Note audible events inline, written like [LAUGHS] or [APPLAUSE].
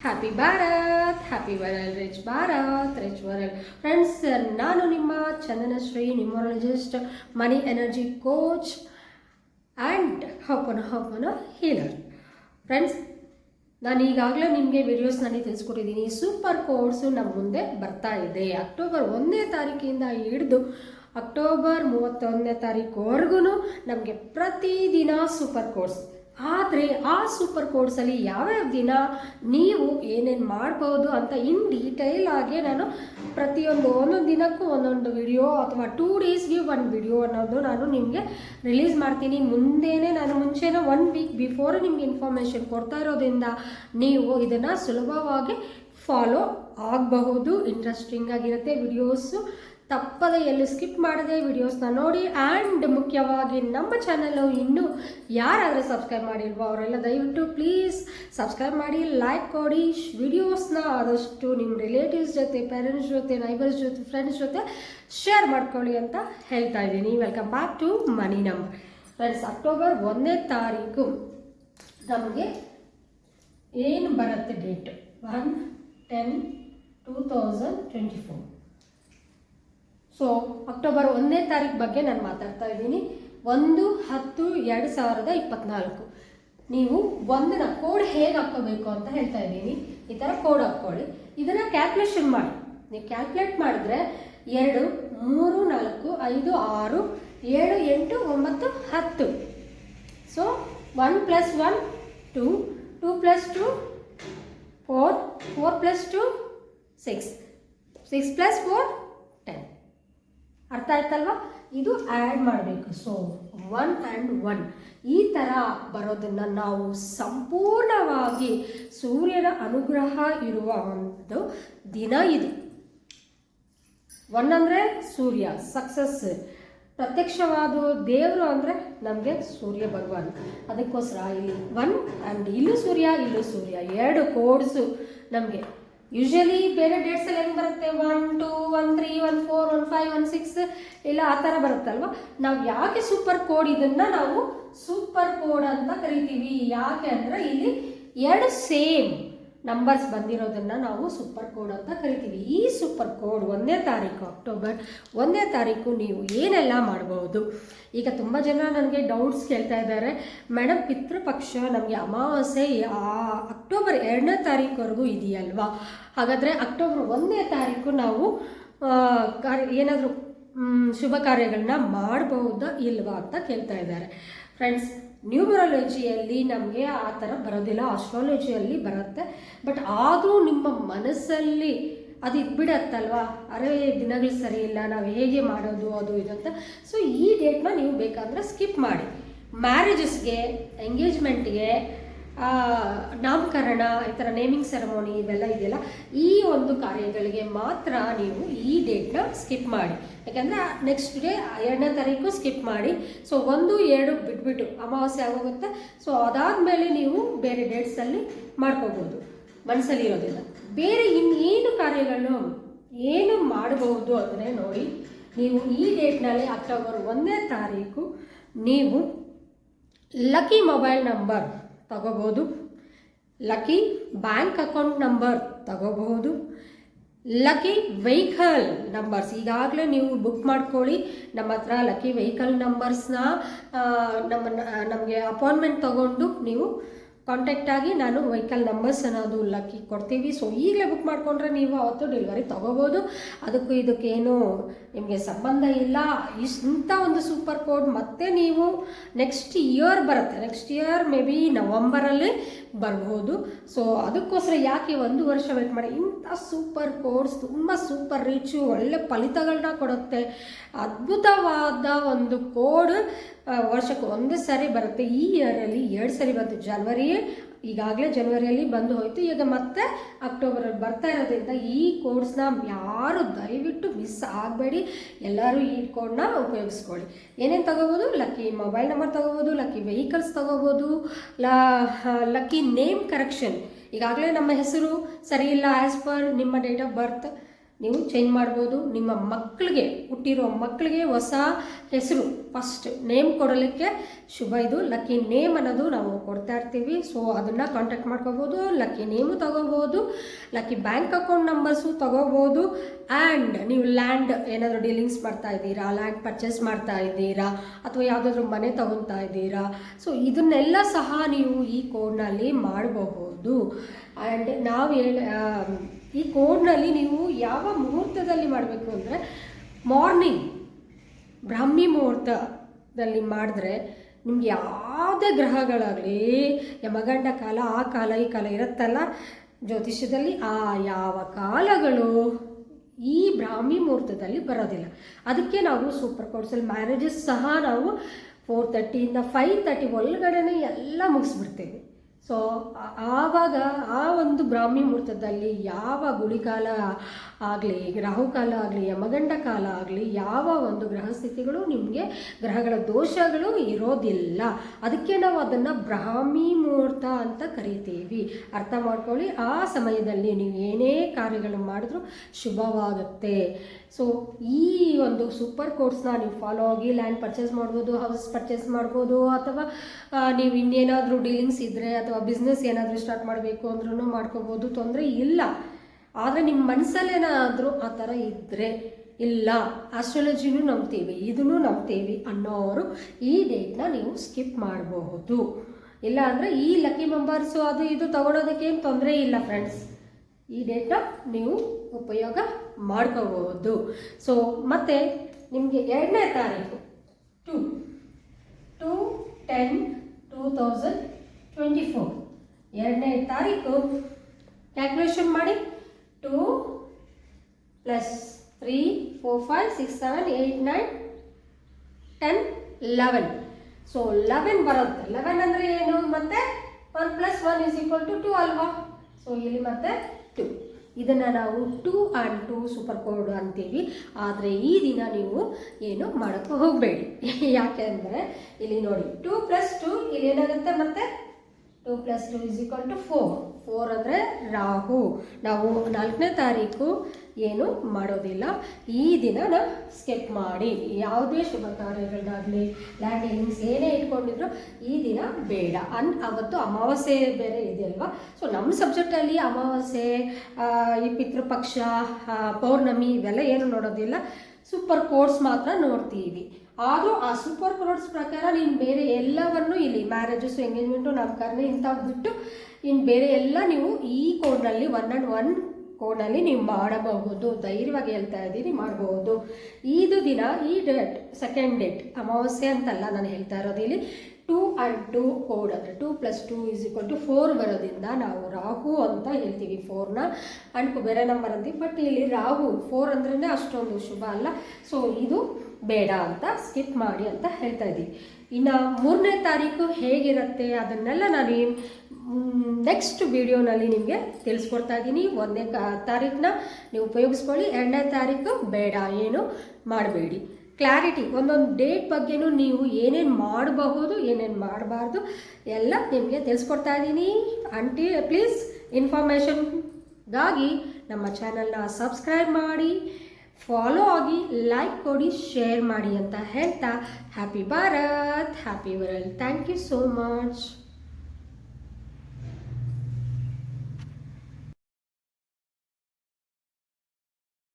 Happy Bharat happy world rich Bharat rich world friends ನಾನು ನಿಮ್ಮ Chandanashree numerologist money energy coach and ho'oponopono healer friends ನಾನು ಈಗಾಗಲೇ ನಿಮಗೆ ವಿಡಿಯೋಸ್ನಲ್ಲಿ ತಿಳಿಸ್ಕೊಟ್ಟಿದ್ದೀನಿ. Super course ನಮ್ಮ ಮುಂದೆ ಬರ್ತಾ ಇದೆ. ಅಕ್ಟೋಬರ್ ಒಂದನೇ ತಾರೀಕಿಂದ ಹಿಡಿದು ಅಕ್ಟೋಬರ್ ಮೂವತ್ತೊಂದನೇ ತಾರೀಕುವರೆಗೂ ನಮಗೆ ಪ್ರತಿದಿನ ಸೂಪರ್ ಕೋರ್ಸ್ ಆದರೆ ಆ ಸೂಪರ್ ಕೋರ್ಸಲ್ಲಿ ಯಾವ್ಯಾವ ದಿನ ನೀವು ಏನೇನು ಮಾಡ್ಬೋದು ಅಂತ ಇನ್ ಡೀಟೇಲ್ ಆಗಿ ನಾನು ಪ್ರತಿಯೊಂದು ಒಂದೊಂದು ದಿನಕ್ಕೂ ಒಂದೊಂದು ವಿಡಿಯೋ ಅಥವಾ ಟೂ ಡೇಸ್ಗೆ ಒಂದು ವಿಡಿಯೋ ಅನ್ನೋದು ನಾನು ನಿಮಗೆ ರಿಲೀಸ್ ಮಾಡ್ತೀನಿ. ಮುಂದೆನೇ ನಾನು ಮುಂಚೆನೇ ಒನ್ ವೀಕ್ ಬಿಫೋರ್ ನಿಮ್ಗೆ ಇನ್ಫಾರ್ಮೇಷನ್ ಕೊಡ್ತಾ ಇರೋದ್ರಿಂದ ನೀವು ಇದನ್ನು ಸುಲಭವಾಗಿ ಫಾಲೋ ಆಗಬಹುದು. ಇಂಟ್ರೆಸ್ಟಿಂಗ್ ಆಗಿರುತ್ತೆ ವಿಡಿಯೋಸು ತಪ್ಪದೆ ಎಲ್ಲಿ ಸ್ಕಿಪ್ ಮಾಡದೆ ವಿಡಿಯೋಸ್ನ ನೋಡಿ ಆ್ಯಂಡ್ ಮುಖ್ಯವಾಗಿ ನಮ್ಮ ಚಾನಲ್ಲು ಇನ್ನೂ ಯಾರಾದರೂ ಸಬ್ಸ್ಕ್ರೈಬ್ ಮಾಡಿಲ್ವೋ ಅವರೆಲ್ಲ ದಯವಿಟ್ಟು ಪ್ಲೀಸ್ ಸಬ್ಸ್ಕ್ರೈಬ್ ಮಾಡಿ ಲೈಕ್ ಕೊಡಿ. ವಿಡಿಯೋಸ್ನ ಆದಷ್ಟು ನಿಮ್ಮ ರಿಲೇಟಿವ್ಸ್ ಜೊತೆ ಪೇರೆಂಟ್ಸ್ ಜೊತೆ ನೈಬರ್ಸ್ ಜೊತೆ ಫ್ರೆಂಡ್ಸ್ ಜೊತೆ ಶೇರ್ ಮಾಡ್ಕೊಳ್ಳಿ ಅಂತ ಹೇಳ್ತಾ ಇದ್ದೀನಿ. Welcome back to money number friends October ಒಂದನೇ ತಾರೀಕು ನಮಗೆ ಏನು ಬರುತ್ತೆ date one ten two thousand twenty four so October ಒಂದನೇ ತಾರೀಕು ಬಗ್ಗೆ ನಾನು ಮಾತಾಡ್ತಾ ಇದ್ದೀನಿ. ಒಂದು, ಹತ್ತು, ಎರಡು ಸಾವಿರದ ಇಪ್ಪತ್ನಾಲ್ಕು. ನೀವು ಒಂದನ ಕೋಡ್ ಹೇಗೆ ಹಾಕ್ಕೋಬೇಕು ಅಂತ ಹೇಳ್ತಾ ಇದ್ದೀನಿ. ಈ ಥರ ಕೋಡ್ ಹಾಕ್ಕೊಳ್ಳಿ. ಇದನ್ನು ಕ್ಯಾಲ್ಕುಲೇಷನ್ ಮಾಡಿ. ನೀವು ಕ್ಯಾಲ್ಕುಲೇಟ್ ಮಾಡಿದ್ರೆ ಎರಡು, ಮೂರು, ನಾಲ್ಕು, ಐದು, ಆರು, ಏಳು, ಎಂಟು, ಒಂಬತ್ತು, ಹತ್ತು. So one plus one two two plus two four four plus two six six plus four ಅರ್ಥ ಆಯ್ತಲ್ವಾ? ಇದು ಆ್ಯಡ್ ಮಾಡಬೇಕು. ಸೊ ಒನ್ ಆ್ಯಂಡ್ ಒನ್ ಈ ಥರ ಬರೋದನ್ನು ನಾವು ಸಂಪೂರ್ಣವಾಗಿ ಸೂರ್ಯನ ಅನುಗ್ರಹ ಇರುವ ಒಂದು ದಿನ ಇದು. ಒನ್ ಅಂದರೆ ಸೂರ್ಯ ಸಕ್ಸಸ್ ಪ್ರತ್ಯಕ್ಷವಾದ ದೇವರು ಅಂದರೆ ನಮಗೆ ಸೂರ್ಯ ಭಗವಾನ್. ಅದಕ್ಕೋಸ್ಕರ ಇಲ್ಲಿ ಒನ್ ಆ್ಯಂಡ್ ಇಲ್ಲೂ ಸೂರ್ಯ ಇಲ್ಲೂ ಸೂರ್ಯ. ಎರಡು ಕೋಡ್ಸು ನಮಗೆ. ಯೂಶಲಿ ಬೇರೆ ಡೇಟ್ಸಲ್ಲಿ ಹೆಂಗೆ ಬರುತ್ತೆ? One two one three one four one five one six ಇಲ್ಲ ಆ ಥರ ಬರುತ್ತಲ್ವ ನಾವು ಯಾಕೆ ಸೂಪರ್ ಕೋಡ್ ಇದನ್ನು ನಾವು ಸೂಪರ್ ಕೋಡ್ ಅಂತ ಕರಿತೀವಿ? ಯಾಕೆ ಅಂದರೆ ಇಲ್ಲಿ ಎರಡು ಸೇಮ್ ನಂಬರ್ಸ್ ಬಂದಿರೋದನ್ನು ನಾವು ಸೂಪರ್ ಕೋಡ್ ಅಂತ ಕರಿತೀವಿ. ಈ ಸೂಪರ್ ಕೋಡ್ ಒಂದನೇ ತಾರೀಕು ಅಕ್ಟೋಬರ್ ಒಂದನೇ ತಾರೀಕು ನೀವು ಏನೆಲ್ಲ ಮಾಡ್ಬೋದು? ಈಗ ತುಂಬ ಜನ ನನಗೆ ಡೌಟ್ಸ್ ಕೇಳ್ತಾ ಇದ್ದಾರೆ. ಮೇಡಮ್ ಪಿತೃಪಕ್ಷ ನಮಗೆ ಅಮಾವಾಸ್ಯೆ ಅಕ್ಟೋಬರ್ ಎರಡನೇ ತಾರೀಕುವರೆಗೂ ಇದೆಯಲ್ವಾ? ಹಾಗಾದರೆ ಅಕ್ಟೋಬರ್ ಒಂದನೇ ತಾರೀಕು ನಾವು ಏನಾದರೂ ಶುಭ ಕಾರ್ಯಗಳನ್ನ ಮಾಡಬಹುದಾ ಇಲ್ವಾ ಅಂತ ಕೇಳ್ತಾ ಇದ್ದಾರೆ. ಫ್ರೆಂಡ್ಸ್ ನ್ಯೂಮರಾಲಜಿಯಲ್ಲಿ ನಮಗೆ ಆ ಥರ ಬರೋದಿಲ್ಲ ಆಸ್ಟ್ರಾಲಜಿಯಲ್ಲಿ ಬರುತ್ತೆ. ಬಟ್ ಆದರೂ ನಿಮ್ಮ ಮನಸ್ಸಲ್ಲಿ ಅದು ಇದ್ಬಿಡತ್ತಲ್ವಾ? ಅರೆ, ದಿನಗಳು ಸರಿ ಇಲ್ಲ, ನಾವು ಹೇಗೆ ಮಾಡೋದು, ಅದು, ಇದು ಅಂತ. ಸೊ ಈ ಡೇಟ್ನ ನೀವು ಬೇಕಾದರೆ ಸ್ಕಿಪ್ ಮಾಡಿ. ಮ್ಯಾರೇಜಸ್ಗೆ ಎಂಗೇಜ್ಮೆಂಟ್ಗೆ ನಾಮಕರಣ, ಈ ಥರ ನೇಮಿಂಗ್ ಸೆರೆಮೋನಿ ಇವೆಲ್ಲ ಇದೆಯಲ್ಲ, ಈ ಒಂದು ಕಾರ್ಯಗಳಿಗೆ ಮಾತ್ರ ನೀವು ಈ ಡೇಟ್ನ ಸ್ಕಿಪ್ ಮಾಡಿ. ಯಾಕೆಂದರೆ ನೆಕ್ಸ್ಟ್ ಡೇ ಎರಡನೇ ತಾರೀಕು ಸ್ಕಿಪ್ ಮಾಡಿ. ಸೊ ಒಂದು, ಎರಡು ಬಿಟ್ಬಿಟ್ಟು ಅಮಾವಾಸ್ಯೆ ಆಗೋಗುತ್ತೆ. ಸೊ ಅದಾದಮೇಲೆ ನೀವು ಬೇರೆ ಡೇಟ್ಸಲ್ಲಿ ಮಾಡ್ಕೋಬೋದು. ಮನಸ್ಸಲ್ಲಿ ಇರೋದಿಲ್ಲ. ಬೇರೆ ಇನ್ನೇನು ಕಾರ್ಯಗಳನ್ನು ಏನು ಮಾಡಬಹುದು ಅಂದರೆ ನೋಡಿ. ನೀವು ಈ ಡೇಟ್ನಲ್ಲಿ ಅಕ್ಟೋಬರ್ ಒಂದನೇ ತಾರೀಕು ನೀವು ಲಕ್ಕಿ ಮೊಬೈಲ್ ನಂಬರ್ ತಗೋಬೋದು ಲಕ್ಕಿ ಬ್ಯಾಂಕ್ ಅಕೌಂಟ್ ನಂಬರ್ ತಗೋಬಹುದು. ಲಕ್ಕಿ ವೆಹಿಕಲ್ ನಂಬರ್ಸ್ ಈಗಾಗಲೇ ನೀವು ಬುಕ್ ಮಾಡ್ಕೊಳ್ಳಿ. ನಮ್ಮ ಹತ್ರ ಲಕ್ಕಿ ವೆಹಿಕಲ್ ನಂಬರ್ಸ್ನ ನಮ್ಮ ನಮಗೆ ಅಪಾಯಿಂಟ್ಮೆಂಟ್ ತಗೊಂಡು ನೀವು ಕಾಂಟ್ಯಾಕ್ಟ್ ಆಗಿ ನಾನು ವೆಹಿಕಲ್ ನಂಬರ್ಸ್ ಅನ್ನೋದು ಲಕ್ಕಿ ಕೊಡ್ತೀವಿ. ಸೊ ಈಗಲೇ ಬುಕ್ ಮಾಡಿಕೊಂಡ್ರೆ ನೀವು ಅವತ್ತು ಡೆಲಿವರಿ ತೊಗೋಬೋದು. ಅದಕ್ಕೂ ಇದಕ್ಕೇನು ನಿಮಗೆ ಸಂಬಂಧ ಇಲ್ಲ. ಇಂಥ ಒಂದು ಸೂಪರ್ ಕೋಡ್ ಮತ್ತೆ ನೀವು ನೆಕ್ಸ್ಟ್ ಇಯರ್ ಬರುತ್ತೆ. ನೆಕ್ಸ್ಟ್ ಇಯರ್ ಮೇ ಬಿ ನವಂಬರಲ್ಲಿ ಬರ್ಬೋದು. ಸೊ ಅದಕ್ಕೋಸ್ಕರ ಯಾಕೆ ಒಂದು ವರ್ಷ ವೇಟ್ ಮಾಡಿ? ಇಂಥ ಸೂಪರ್ ಕೋಡ್ಸ್ ತುಂಬ ಸೂಪರ್ ರೀಚು ಒಳ್ಳೆ ಫಲಿತಗಳನ್ನ ಕೊಡುತ್ತೆ. ಅದ್ಭುತವಾದ ಒಂದು ಕೋಡ್ ವರ್ಷಕ್ಕೆ ಒಂದು ಸಾರಿ ಬರುತ್ತೆ. ಈ ಇಯರಲ್ಲಿ ಎರಡು ಸಾರಿ ಬಂತು. ಜನವರಿ ಈಗಾಗಲೇ ಜನವರಿಯಲ್ಲಿ ಬಂದು ಹೋಯಿತು. ಈಗ ಮತ್ತೆ ಅಕ್ಟೋಬರಲ್ಲಿ ಬರ್ತಾ ಇರೋದ್ರಿಂದ ಈ ಕೋಡ್ಸ್ನ ಯಾರು ದಯವಿಟ್ಟು ಮಿಸ್ ಆಗಬೇಡಿ. ಎಲ್ಲರೂ ಈ ಕೋಡ್ನ ಉಪಯೋಗಿಸ್ಕೊಳ್ಳಿ. ಏನೇನು ತಗೋಬೋದು? ಲಕ್ಕಿ ಮೊಬೈಲ್ ನಂಬರ್ ತಗೋಬೋದು ಲಕ್ಕಿ ವೆಹಿಕಲ್ಸ್ ತಗೋಬೋದು ಲಕ್ಕಿ ನೇಮ್ ಕರೆಕ್ಷನ್ ಈಗಾಗಲೇ ನಮ್ಮ ಹೆಸರು ಸರಿ ಇಲ್ಲ ಆ್ಯಸ್ ಪರ್ ನಿಮ್ಮ ಡೇಟ್ ಆಫ್ ಬರ್ತ್ ನೀವು ಚೇಂಜ್ ಮಾಡ್ಬೋದು. ನಿಮ್ಮ ಮಕ್ಕಳಿಗೆ, ಹುಟ್ಟಿರೋ ಮಕ್ಕಳಿಗೆ ಹೊಸ ಹೆಸರು ಫಸ್ಟ್ ನೇಮ್ ಕೊಡಲಿಕ್ಕೆ ಶುಭ ಇದು. ಲಕ್ಕಿ ನೇಮ್ ಅನ್ನೋದು ನಾವು ಕೊಡ್ತಾ ಇರ್ತೀವಿ. ಸೊ ಅದನ್ನು ಕಾಂಟ್ಯಾಕ್ಟ್ ಮಾಡ್ಕೋಬೋದು. ಲಕ್ಕಿ ನೇಮು ತಗೋಬೋದು. ಲಕ್ಕಿ ಬ್ಯಾಂಕ್ ಅಕೌಂಟ್ ನಂಬರ್ಸು ತಗೋಬೋದು. ಆ್ಯಂಡ್ ನೀವು ಲ್ಯಾಂಡ್ ಏನಾದರೂ ಡೀಲಿಂಗ್ಸ್ ಮಾಡ್ತಾ ಇದ್ದೀರಾ? ಲ್ಯಾಂಡ್ ಪರ್ಚೇಸ್ ಮಾಡ್ತಾ ಇದ್ದೀರಾ? ಅಥವಾ ಯಾವುದಾದ್ರೂ ಮನೆ ತಗೊತಾ ಇದ್ದೀರಾ? ಸೊ ಇದನ್ನೆಲ್ಲ ಸಹ ನೀವು ಈ ಕೋಡ್ನಲ್ಲಿ ಮಾಡಬಹುದು ಆ್ಯಂಡ್ ನಾವು ಹೇಳ ಈ ಕೋಡ್ನಲ್ಲಿ ನೀವು ಯಾವ ಮುಹೂರ್ತದಲ್ಲಿ ಮಾಡಬೇಕು ಅಂದರೆ ಮಾರ್ನಿಂಗ್ ಬ್ರಾಹ್ಮಿ ಮುಹೂರ್ತದಲ್ಲಿ ಮಾಡಿದ್ರೆ ನಿಮ್ಗೆ ಯಾವುದೇ ಗ್ರಹಗಳಾಗಲಿ, ಯಮಗಂಡ ಕಾಲ, ಆ ಕಾಲ, ಈ ಕಾಲ ಇರುತ್ತಲ್ಲ, ಜ್ಯೋತಿಷ್ಯದಲ್ಲಿ ಆ ಯಾವ ಕಾಲಗಳು ಈ ಬ್ರಾಹ್ಮಿ ಮುಹೂರ್ತದಲ್ಲಿ ಬರೋದಿಲ್ಲ. ಅದಕ್ಕೆ ನಾವು ಸೂಪರ್ ಕೋರ್ಸಲ್ಲಿ ಮ್ಯಾರೇಜಸ್ ಸಹ ನಾವು ಫೋರ್ ತರ್ಟಿಯಿಂದ ಫೈವ್ ತರ್ಟಿ ಒಳಗಡೆನೆ ಎಲ್ಲ ಮುಗಿಸ್ಬಿಡ್ತೇವೆ. ಸೊ ಆವಾಗ ಆ ಒಂದು ಬ್ರಾಹ್ಮಿ ಮುಹೂರ್ತದಲ್ಲಿ ಯಾವ ಗುಳಿಕಾಲ ಆಗಲಿ, ರಾಹುಕಾಲ ಆಗಲಿ, ಯಮಗಂಡ ಕಾಲ ಆಗಲಿ, ಯಾವ ಒಂದು ಗ್ರಹ ಸ್ಥಿತಿಗಳು ನಿಮಗೆ ಗ್ರಹಗಳ ದೋಷಗಳು ಇರೋದಿಲ್ಲ. ಅದಕ್ಕೆ ನಾವು ಅದನ್ನು ಬ್ರಾಹ್ಮಿ ಮುಹೂರ್ತ ಅಂತ ಕರಿತೀವಿ. ಅರ್ಥ ಮಾಡ್ಕೊಳ್ಳಿ, ಆ ಸಮಯದಲ್ಲಿ ನೀವು ಏನೇ ಕಾರ್ಯಗಳು ಮಾಡಿದ್ರೂ ಶುಭವಾಗುತ್ತೆ. ಸೊ ಈ ಒಂದು ಸೂಪರ್ ಕೋರ್ಸ್ನ ನೀವು ಫಾಲೋ ಆಗಿ ಲ್ಯಾಂಡ್ ಪರ್ಚೇಸ್ ಮಾಡ್ಬೋದು ಹೌಸ್ ಪರ್ಚೇಸ್ ಮಾಡ್ಬೋದು, ಅಥವಾ ನೀವು ಇನ್ನೇನಾದರೂ ಡೀಲಿಂಗ್ಸ್ ಇದ್ದರೆ ಅಥವಾ ಬಿಸ್ನೆಸ್ ಏನಾದರೂ ಸ್ಟಾರ್ಟ್ ಮಾಡಬೇಕು ಅಂದ್ರೂ ಮಾಡ್ಕೋಬೋದು, ತೊಂದರೆ ಇಲ್ಲ. ಆದರೆ ನಿಮ್ಮ ಮನಸ್ಸಲ್ಲೇನಾದರೂ ಆ ಥರ ಇದ್ದರೆ ಇಲ್ಲ. ಆಸ್ಟ್ರಾಲಜಿನೂ ನಂಬ್ತೀವಿ, ಇದನ್ನು ನಂಬ್ತೀವಿ ಅನ್ನೋರು ಈ ಡೇಟ್ನ ನೀವು ಸ್ಕಿಪ್ ಮಾಡಬಹುದು. ಇಲ್ಲ ಅಂದರೆ ಈ ಲಕ್ಕಿ ಮೆಂಬರ್ಸು ಅದು ಇದು ತಗೊಳೋದಕ್ಕೇನು ತೊಂದರೆ ಇಲ್ಲ ಫ್ರೆಂಡ್ಸ್ ಈ ಡೇಟ್ನ ನೀವು ಉಪಯೋಗ ಮಾಡ್ಕೋಬಹುದು. ಸೊ ಮತ್ತು ನಿಮಗೆ ಎರಡನೇ ತಾರೀಕು. Two two ten two thousand twenty four. ಎರಡನೇ ತಾರೀಕು. ಕ್ಯಾಲ್ಕುಲೇಷನ್ ಮಾಡಿ. Two plus three four five six seven eight nine ten eleven so eleven ಬರುತ್ತೆ. ಲೆವೆನ್ ಅಂದರೆ ಏನು? ಮತ್ತೆ one plus one is equal to two ಅಲ್ವಾ? ಸೊ ಇಲ್ಲಿ ಮತ್ತೆ ಟು ಇದನ್ನು ನಾವು two and two super code ಅಂತೀವಿ. ಆದರೆ ಈ ದಿನ ನೀವು ಏನು ಮಾಡೋಕ್ಕೆ ಹೋಗಬೇಡಿ. [LAUGHS] ಯಾಕೆ ಅಂದರೆ, ಇಲ್ಲಿ ನೋಡಿ. ಟೂ ಪ್ಲಸ್ ಟು ಇಲ್ಲಿ ಏನಾಗುತ್ತೆ ಮತ್ತೆ? Two plus two is equal to four four ಅಂದರೆ ರಾಹು. ನಾವು ನಾಲ್ಕನೇ ತಾರೀಕು ಏನು ಮಾಡೋದಿಲ್ಲ. ಈ ದಿನ ನಾವು ಸ್ಕೆಪ್ ಮಾಡಿ. ಯಾವುದೇ ಶುಭ ಕಾರ್ಯಗಳಾಗಲಿ ಲ್ಯಾಂಡ್ ಏನೇ ಇಟ್ಕೊಂಡಿದ್ರು ಈ ದಿನ ಬೇಡ. ಅನ್ ಅವತ್ತು ಅಮಾವಾಸ್ಯೆ ಬೇರೆ ಇದೆಯಲ್ವಾ? ಸೊ ನಮ್ಮ ಸಬ್ಜೆಕ್ಟಲ್ಲಿ ಅಮಾವಾಸ್ಯೆ ಈ ಪಿತೃಪಕ್ಷ ಪೌರ್ಣಮಿ ಇವೆಲ್ಲ ಏನು ನೋಡೋದಿಲ್ಲ. ಸೂಪರ್ ಕೋರ್ಸ್ ಮಾತ್ರ ನೋಡ್ತೀವಿ. ಆದರೂ ಆ ಸೂಪರ್ ಕ್ರೋಡ್ಸ್ ಪ್ರಕಾರ ನೀನು ಬೇರೆ ಎಲ್ಲವನ್ನು ಇಲ್ಲಿ ಮ್ಯಾರೇಜಸ್ಸು ಎಂಗೇಜ್ಮೆಂಟು ನಾಮಕರಣ ಇಂಥವು ಬಿಟ್ಟು ಇನ್ನು ಬೇರೆ ಎಲ್ಲ ನೀವು ಈ ಕೋಡ್ನಲ್ಲಿ ಒನ್ ಆ್ಯಂಡ್ ಒನ್ ಕೋಡ್ನಲ್ಲಿ ನೀವು ಮಾಡಬಹುದು. ಧೈರ್ಯವಾಗಿ ಹೇಳ್ತಾ ಇದ್ದೀನಿ ಮಾಡಬಹುದು ಇದು ದಿನ, ಈ ಡೇಟ್ ಸೆಕೆಂಡ್ ಡೇಟ್ ಅಮಾವಾಸ್ಯೆ ಅಂತಲ್ಲ ನಾನು ಹೇಳ್ತಾ ಇರೋದು ಇಲ್ಲಿ. ಟೂ ಆ್ಯಂಡ್ ಟೂ ಕೋಡ್ ಅಂದರೆ two plus two is equal to four ಬರೋದ್ರಿಂದ ನಾವು ರಾಹು ಅಂತ ಹೇಳ್ತೀವಿ ಫೋರ್ನ ಆ್ಯಂಡ್ ಬೇರೆ ನಂಬರ್ ಅಂತೀವಿ. ಬಟ್ ಇಲ್ಲಿ ರಾಹು ಫೋರ್ ಅಂದ್ರೇ ಅಷ್ಟೊಂದು ಶುಭ ಅಲ್ಲ. ಸೊ ಇದು ಬೇಡ ಅಂತ ಸ್ಕಿಪ್ ಮಾಡಿ ಅಂತ ಹೇಳ್ತಾ ಇದ್ದೀವಿ ಇನ್ನು ಮೂರನೇ ತಾರೀಕು ಹೇಗಿರುತ್ತೆ ಅದನ್ನೆಲ್ಲ ನಾನು ನೆಕ್ಸ್ಟ್ ವಿಡಿಯೋನಲ್ಲಿ ನಿಮಗೆ ತಿಳಿಸ್ಕೊಡ್ತಾ ಇದ್ದೀನಿ. ಒಂದನೇ ತಾರೀಕನ್ನ ನೀವು ಉಪಯೋಗಿಸ್ಕೊಳ್ಳಿ. ಎರಡನೇ ತಾರೀಕು ಬೇಡ, ಏನು ಮಾಡಬೇಡಿ. ಕ್ಲಾರಿಟಿ ಒಂದೊಂದು ಡೇಟ್ ಬಗ್ಗೆನೂ ನೀವು ಏನೇನು ಮಾಡಬಹುದು, ಏನೇನು ಮಾಡಬಾರ್ದು, ಎಲ್ಲ ನಿಮಗೆ ತಿಳಿಸ್ಕೊಡ್ತಾ ಇದ್ದೀನಿ. ಅಂಟಿ ಪ್ಲೀಸ್ ಇನ್ಫಾರ್ಮೇಷನ್ಗಾಗಿ ನಮ್ಮ ಚಾನಲ್ನ ಸಬ್ಸ್ಕ್ರೈಬ್ ಮಾಡಿ. ಫಾಲೋ ಆಗಿ ಲೈಕ್ ಕೊಡಿ ಶೇರ್ ಮಾಡಿ ಅಂತ ಹೇಳ್ತಾ happy Bharat happy world thank you so much